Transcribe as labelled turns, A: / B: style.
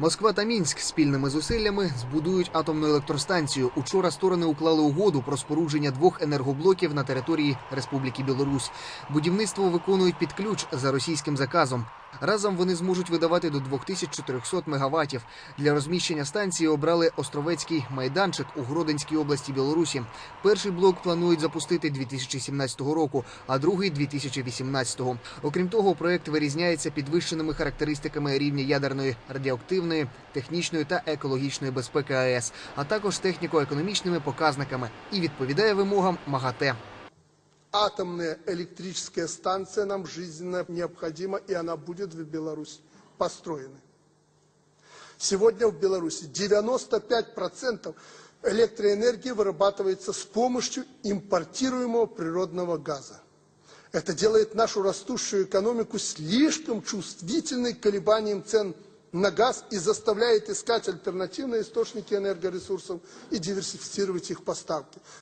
A: Москва та Мінськ спільними зусиллями збудують атомну електростанцію. Учора сторони уклали угоду про спорудження двох енергоблоків на території Республіки Білорусь. Будівництво виконують під ключ за російським заказом. Разом вони зможуть видавати до 2400 мегаваттів. Для розміщення станції обрали Островецький майданчик у Гродненській області Білорусі. Перший блок планують запустити 2017 року, а другий 2018. Окрім того, проект вирізняється підвищеними характеристиками рівня ядерної радіоактивної, технічної та екологічної безпеки АЕС, а також техніко-економічними показниками і відповідає вимогам МАГАТЕ.
B: Атомная электрическая станция нам жизненно необходима, и она будет в Беларуси построена. Сегодня в Беларуси 95% электроэнергии вырабатывается с помощью импортируемого природного газа. Это делает нашу растущую экономику слишком чувствительной к колебаниям цен на газ и заставляет искать альтернативные источники энергоресурсов и диверсифицировать их поставки.